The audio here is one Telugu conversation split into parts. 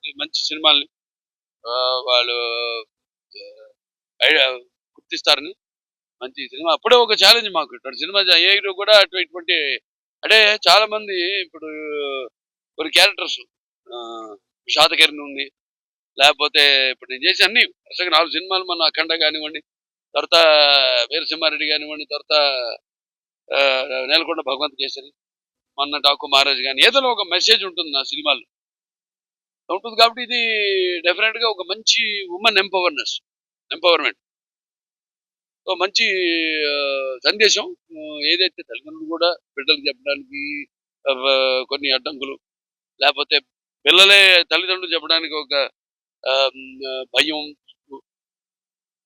ఇటువంటి మంచి సినిమాల్ని వాళ్ళు గుర్తిస్తారని మంచి సినిమా. అప్పుడే ఒక ఛాలెంజ్ మాకు. ఇటువంటి సినిమా ఏ హీరో కూడా అటు ఇటువంటి అంటే చాలా మంది ఇప్పుడు కొన్ని క్యారెక్టర్స్ శాతకర్ణి ఉంది. లేకపోతే ఇప్పుడు నేను చేసి అన్ని. వరుసగా నాలుగు సినిమాలు మన అఖండ కానివ్వండి తర్వాత వీరసింహారెడ్డి కానివ్వండి తర్వాత నేలకొండ భగవంత్ కేసరి మొన్న డాకు మహారాజ్ కానీ ఏదో ఒక మెసేజ్ ఉంటుంది నా సినిమాలు ఉంటుంది కాబట్టి ఇది డెఫినెట్గా ఒక మంచి ఉమెన్ ఎంపవర్నెస్ ఎంపవర్మెంట్ సో మంచి సందేశం. ఏదైతే తల్లిదండ్రులు కూడా బిడ్డలు చెప్పడానికి కొన్ని అడ్డంకులు లేకపోతే పిల్లలే తల్లిదండ్రులు చెప్పడానికి ఒక భయం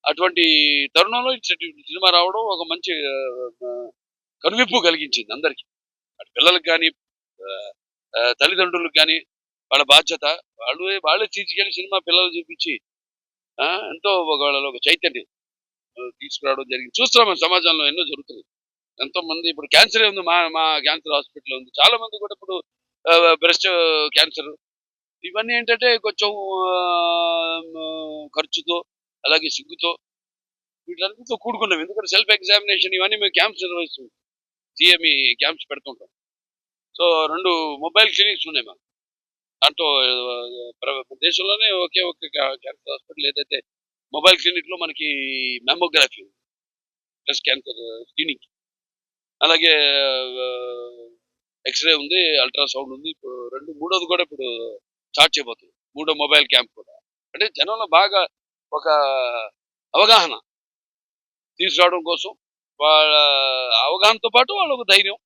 అటువంటి తరుణంలో సినిమా రావడం ఒక మంచి కనువిప్పు కలిగించింది అందరికి. పిల్లలకు కానీ తల్లిదండ్రులకు కానీ వాళ్ళ బాధ్యత. వాళ్ళు వాళ్ళే తీసుకెళ్ళి సినిమా పిల్లలు చూపించి ఆ, ఎంతో ఒక వాళ్ళలో ఒక చైతన్యం తీసుకురావడం జరిగింది. చూస్తున్నాం మన సమాజంలో ఎన్నో జరుగుతున్నాయి ఎంతో మంది ఇప్పుడు క్యాన్సర్ ఉంది మా మా క్యాన్సర్ హాస్పిటల్ ఉంది. చాలా మంది కూడా ఇప్పుడు బ్రెస్ట్ క్యాన్సర్ ఇవన్నీ ఏంటంటే కొంచెం ఖర్చుతో అలాగే సిగ్గుతో వీటన్నిటితో కూడుకున్నాం. ఎందుకంటే సెల్ఫ్ ఎగ్జామినేషన్ ఇవన్నీ మేము క్యాంప్స్ నిర్వహిస్తుంటాం సిఎంఈ క్యాంప్స్ పెడుతుంటాం. సో రెండు మొబైల్ క్లినిక్స్ ఉన్నాయి మాకు. దాంట్లో దేశంలోనే ఒకే ఒక క్యాన్సర్ హాస్పిటల్ ఏదైతే మొబైల్ క్లినిక్లో మనకి మెమోగ్రఫీ బ్రెస్ట్ క్యాన్సర్ స్క్రీనింగ్. అలాగే ఎక్స్రే ఉంది అల్ట్రాసౌండ్ ఉంది. ఇప్పుడు రెండు మూడోది కూడా ఇప్పుడు స్టార్ట్ చేయబోతుంది. మూడో మొబైల్ క్యాంప్ కూడా. అంటే జనంలో బాగా ఒక అవగాహన తీసుకురావడం కోసం వాళ్ళ అవగాహనతో పాటు వాళ్ళకు ధైర్యం.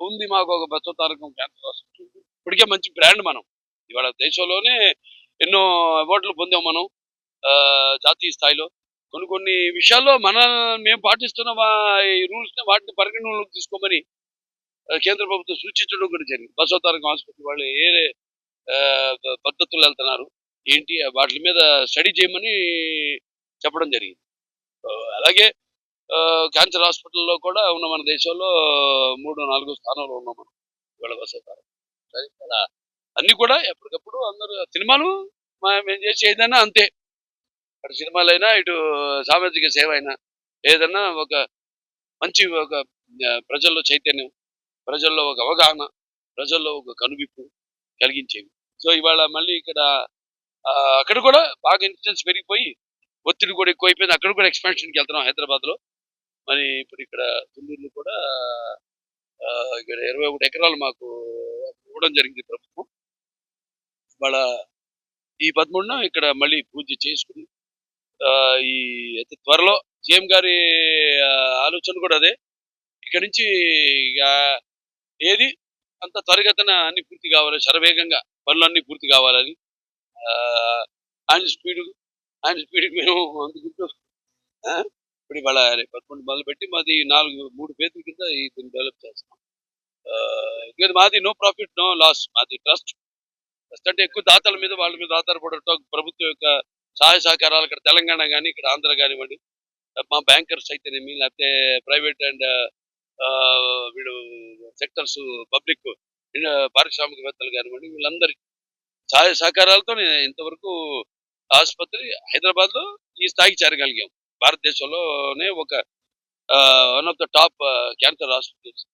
ఉంది మాకు ఒక బచ్చ తారకం క్యాన్సర్ హాస్పిటల్ ఇప్పటికే మంచి బ్రాండ్ మనం. ఇవాళ దేశంలోనే ఎన్నో అవార్డులు పొందాం మనం ఆ, జాతీయ స్థాయిలో. కొన్ని కొన్ని విషయాల్లో మన మేము పాటిస్తున్న ఈ రూల్స్ వాటిని పరిగణలోకి తీసుకోమని కేంద్ర ప్రభుత్వం సూచించడం కూడా జరిగింది. బసవతారకం హాస్పిటల్ వాళ్ళు ఏ పద్ధతులు వెళ్తున్నారు ఏంటి వాటి మీద స్టడీ చేయమని చెప్పడం జరిగింది. అలాగే క్యాన్సర్ హాస్పిటల్లో కూడా ఉన్న మన దేశంలో మూడు నాలుగు స్థానంలో ఉన్నాం మనం ఇవాళ బసవతారకం సరే, ఇక్కడ అన్ని కూడా ఎప్పటికప్పుడు అందరూ సినిమాలు మేము చేసి ఏదైనా అంతే. అటు సినిమాలైనా ఇటు సామాజిక సేవ అయినా ఏదైనా ఒక మంచి ఒక ప్రజల్లో చైతన్యం ప్రజల్లో ఒక అవగాహన ప్రజల్లో ఒక కనువిప్పు కలిగించేవి. సో ఇవాళ మళ్ళీ ఇక్కడ అక్కడ కూడా బాగా ఇన్సిడెన్స్ పెరిగిపోయి ఒత్తిడి కూడా ఎక్కువైపోయింది. అక్కడ కూడా ఎక్స్పాన్షన్కి వెళ్తున్నాం హైదరాబాద్లో. మరి ఇప్పుడు ఇక్కడ తుళ్ళూరులో కూడా ఇక్కడ ఇరవై ఒకటి ఎకరాలు మాకు ఇవ్వడం జరిగింది ప్రభుత్వం. వాళ్ళ ఈ పదమూడున ఇక్కడ మళ్ళీ పూజ చేసుకుని ఆ, ఈ అయితే త్వరలో సీఎం గారి ఆలోచన కూడా అదే. ఇక్కడ నుంచి ఇక ఏది అంత త్వరగతన అన్ని పూర్తి కావాలి శరవేగంగా పనులు అన్ని పూర్తి కావాలని ఆయన స్పీడ్ ఆయన స్పీడ్ మేము అందుకుంటూ ఇప్పుడు ఇవాళ పదకొండు మొదలు పెట్టి మాది నాలుగు మూడు పేర్ల కింద ఈ దీన్ని డెవలప్ చేస్తాం. ఆ, ఇంకా మాది నో ప్రాఫిట్ నో లాస్ మాది ట్రస్ట్. అంటే ఎక్కువ దాతల మీద వాళ్ళ మీద ఆధారపడటం ప్రభుత్వం యొక్క సహాయ సహకారాలు ఇక్కడ తెలంగాణ కానీ ఇక్కడ ఆంధ్ర కానివ్వండి మా బ్యాంకర్స్ అయితేనేమి లేకపోతే ప్రైవేట్ అండ్ వీడు సెక్టర్స్ పబ్లిక్ పారిశ్రామికవేత్తలు కానివ్వండి వీళ్ళందరికీ సహాయ సహకారాలతో నేను ఇంతవరకు ఆసుపత్రి హైదరాబాద్లో ఈ స్థాయికి చేరగలిగాం. భారతదేశంలోనే ఒక one of the top cancer hospitals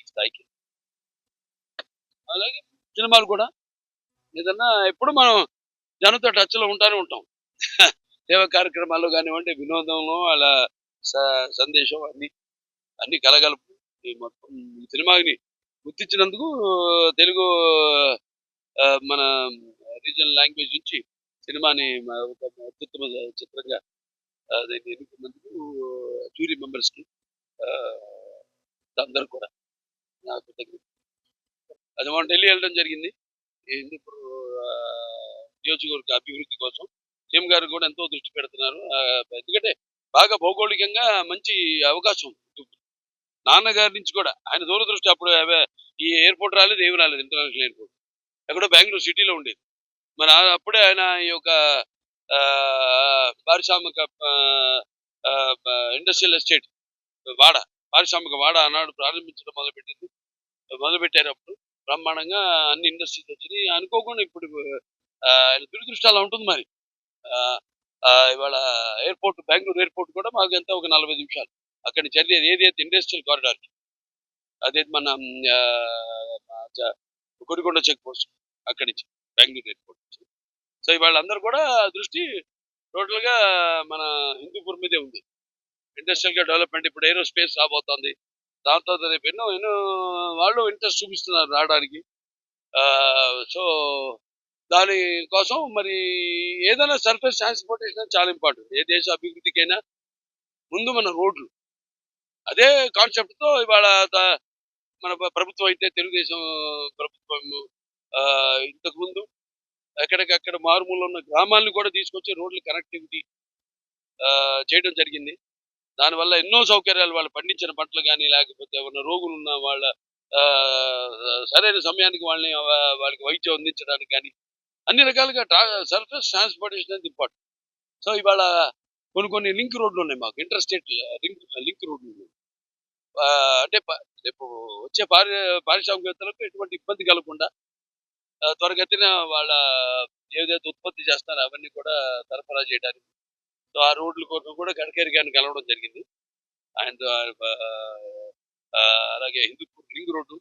ఈ స్థాయికి. అలాగే సినిమాలు కూడా ఏదన్నా ఎప్పుడు మనం జనంతో టచ్లో ఉంటానే ఉంటాం సేవ కార్యక్రమాల్లో కానివ్వండి వినోదంలో అలా స- సందేశం అన్ని అన్ని కలగలుపు మొత్తం సినిమాని గుర్తించినందుకు తెలుగు మన రీజనల్ లాంగ్వేజ్ నుంచి సినిమాని ఒక అత్యుత్తమ చిత్రంగా దీన్ని ఎన్నుకున్నందుకు జూరీ మెంబర్స్కి అందరూ కూడా నాకు కృతజ్ఞతలు. అది మనం ఢిల్లీ వెళ్ళడం జరిగింది. ఇప్పుడు నియోజకవర్గ అభివృద్ధి కోసం సీఎం గారు కూడా ఎంతో దృష్టి పెడుతున్నారు. ఎందుకంటే బాగా భౌగోళికంగా మంచి అవకాశం ఉంది. నాన్నగారి నుంచి కూడా ఆయన దూరదృష్టి అప్పుడు అవే- ఈ ఎయిర్పోర్ట్ రాలేదు ఏమి రాలేదు ఇంటర్నేషనల్ ఎయిర్పోర్ట్. ఎక్కడో బెంగళూరు సిటీలో ఉండేది. మరి అప్పుడే ఆయన ఈ యొక్క పారిశ్రామిక ఇండస్ట్రియల్ ఎస్టేట్ వాడ పారిశ్రామిక వాడ ఆనాడు ప్రారంభించడం మొదలుపెట్టింది. మొదలుపెట్టారు అప్పుడు. బ్రహ్మాండంగా అన్ని ఇండస్ట్రీస్ వచ్చినాయి. అనుకోకుండా ఇప్పుడు ఆ, దురదృష్టి అలా ఉంటుంది మరి. ఆ, ఇవాళ ఎయిర్పోర్ట్ బెంగళూరు ఎయిర్పోర్ట్ కూడా మాకు ఎంత ఒక నలభై నిమిషాలు. అక్కడ నుంచి జరిగేది ఏదైతే ఇండస్ట్రియల్ కారిడార్ అదేది మన గుడికొండ కొడికొండ చెక్ పోస్ట్ అక్కడి నుంచి బెంగళూరు ఎయిర్పోర్ట్ నుంచి. సో ఇవాళ అందరూ కూడా దృష్టి టోటల్గా మన హిందూపూర్ మీదే ఉంది. ఇండస్ట్రియల్గా డెవలప్మెంట్ ఇప్పుడు ఏరోస్పేస్ రాబోతోంది. దాంతో రేపు ఎన్నో ఎన్నో వాళ్ళు ఇంట్రెస్ట్ చూపిస్తున్నారు రావడానికి. సో దాని కోసం మరి ఏదైనా సర్ఫేస్ ట్రాన్స్పోర్టేషన్ చాలా ఇంపార్టెంట్. ఏ దేశ అభివృద్ధికైనా ముందు మన రోడ్లు. అదే కాన్సెప్ట్తో ఇవాళ మన ప్రభుత్వం అయితే తెలుగుదేశం ప్రభుత్వం ఇంతకుముందు ఎక్కడికక్కడ మారుమూల ఉన్న గ్రామాలను కూడా తీసుకొచ్చి రోడ్లు కనెక్టివిటీ చేయడం జరిగింది. దానివల్ల ఎన్నో సౌకర్యాలు వాళ్ళు పండించిన పంటలు కానీ లేకపోతే ఏమన్నా రోగులు ఉన్న వాళ్ళ సరైన సమయానికి వాళ్ళని వాళ్ళకి వైద్యం అందించడానికి కానీ అన్ని రకాలుగా ట్రా సర్ఫేస్ ట్రాన్స్పోర్టేషన్ అనేది ఇంపార్టెంట్. సో ఇవాళ కొన్ని కొన్ని లింక్ రోడ్లు ఉన్నాయి మాకు ఇంటర్ స్టేట్ లింక్ లింక్ రోడ్లు ఉన్నాయి. అంటే రేపు వచ్చే పారి పారిశ్రామికవేత్తలకు ఎటువంటి ఇబ్బంది కలగకుండా త్వరగతిన వాళ్ళ ఏదైతే ఉత్పత్తి చేస్తారో అవన్నీ కూడా సరఫరా చేయడానికి సో ఆ రోడ్ల కోసం కూడా గడ్కరీ గారిని కలవడం జరిగింది. అండ్ అలాగే హిందూపూర్ రింగ్ రోడ్డు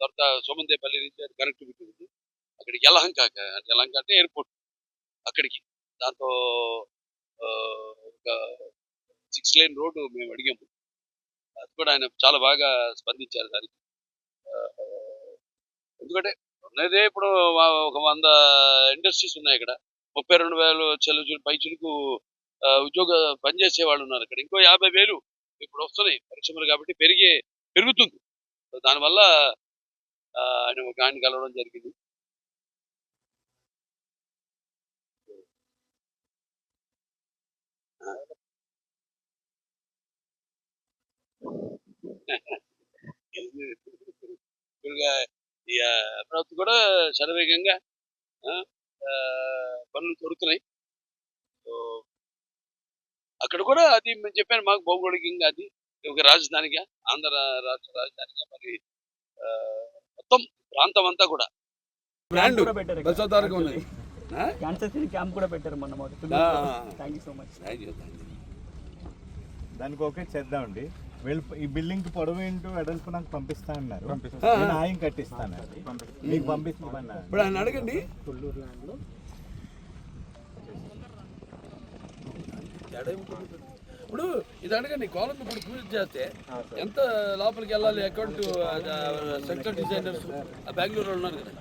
తర్వాత సోమందేపల్లి నుంచి కనెక్టివిటీ ఉంది. అక్కడికి యలహంక యలహంక అంటే ఎయిర్పోర్ట్ అక్కడికి. దాంతో ఒక సిక్స్ లైన్ రోడ్డు మేము అడిగాము. అది కూడా ఆయన చాలా బాగా స్పందించారు దానికి. ఎందుకంటే ఉన్నదే ఇప్పుడు ఒక వంద ఇండస్ట్రీస్ ఉన్నాయి ఇక్కడ. ముప్పై రెండు వేలు చెల్లు పైచులకు ఉద్యోగ పనిచేసే వాళ్ళు ఉన్నారు ఇక్కడ. ఇంకో యాభై వేలు ఇప్పుడు వస్తున్నాయి. పరిశ్రమలు కాబట్టి పెరిగే పెరుగుతుంది. దానివల్ల ఆయన ఒక ఆయన కలవడం జరిగింది. ఇక ఈ అమరావతి కూడా శరవేగంగా ఆ, పనులు దొరుకుతున్నాయి. అక్కడ కూడా అది నేను చెప్పాను మాకు భౌగోళికంగా అది ఒక రాజధానిగా ఆంధ్ర రాష్ట్ర రాజధానిగా మరి మొత్తం ప్రాంతం అంతా కూడా. బ్రాండ్? క్యాన్సర్ క్యాంప్ కూడా పెట్టారు మొన్న. Thank you so much. దానికి ఓకే చేద్దామండి. వీళ్ళు ఈ బిల్డింగ్ పొడవు ఏంటో వెడల్పు నాకు పంపిస్తా అన్నారు. ఆయన కట్టిస్తాను. మీకు పంపిస్తామన్నా ఇప్పుడు ఆయన అడగండి. ఇప్పుడు ఇది అడగండి కాలం ఇప్పుడు పూజ చేస్తే ఎంత లోపలికి వెళ్ళాలి? అకౌంట్ సెక్టర్ డిజైనర్స్ బెంగళూరు ఉన్నారు కదా.